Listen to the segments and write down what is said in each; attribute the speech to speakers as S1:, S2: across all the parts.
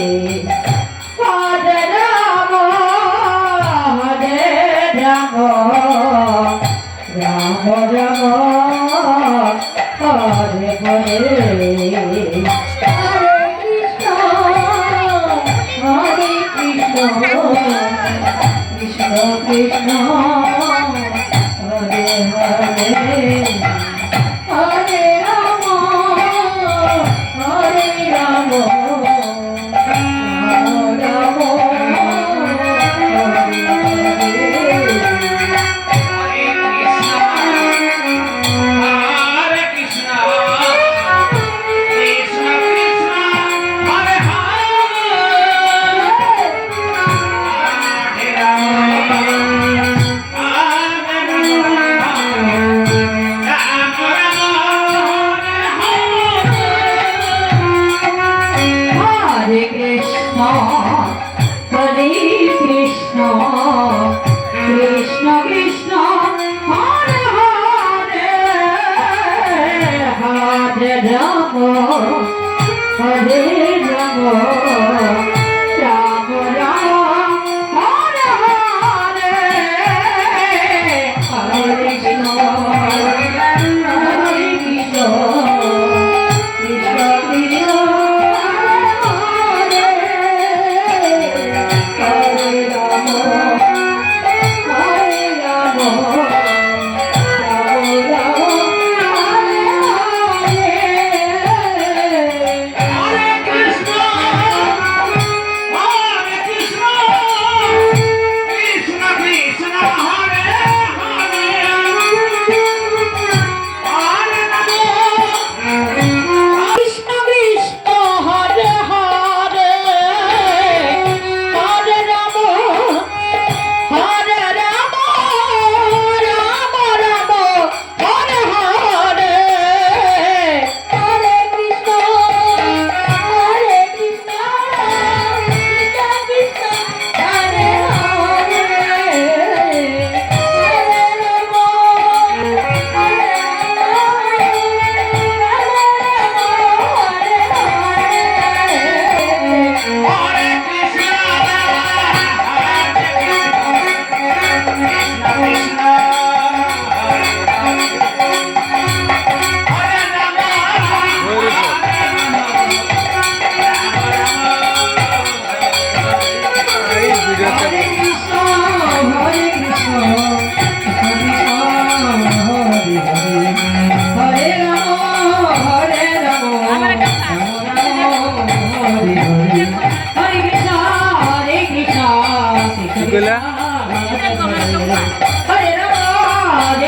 S1: Hadi. Amen.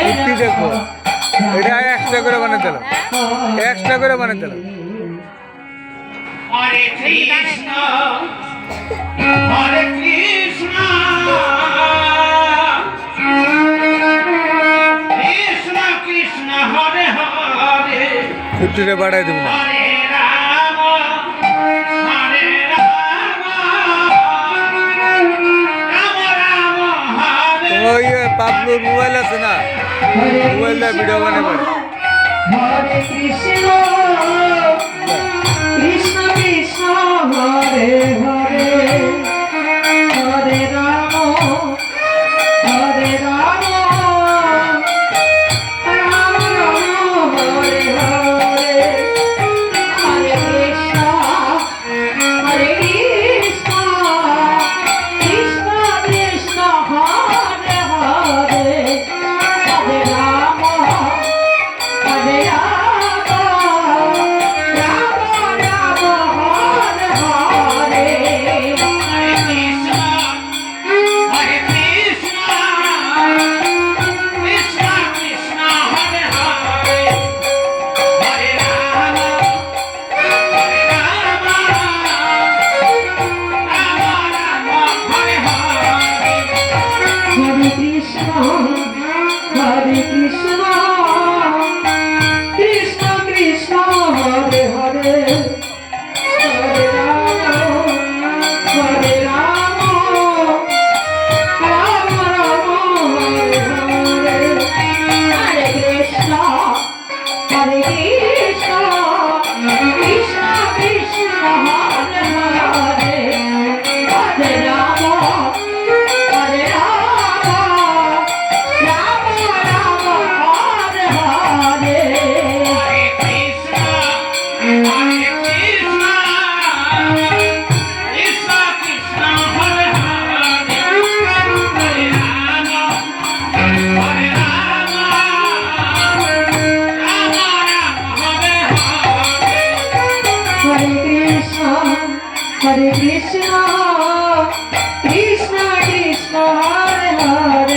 S2: Kurti দেখো। এটা extra করে বানাতে হলো। এক্সট্রা করে
S3: বানাতে হলো। হরে কৃষ্ণ হরে কৃষ্ণ।
S2: ছুটিরে বাড়াই দেব না। ওই পাবলুর মোবাইল আছে না? মোবাইল দিয়ে ভিডিও
S1: বানাবে কৃষ্ণ কৃষ্ণ, হরে হরে।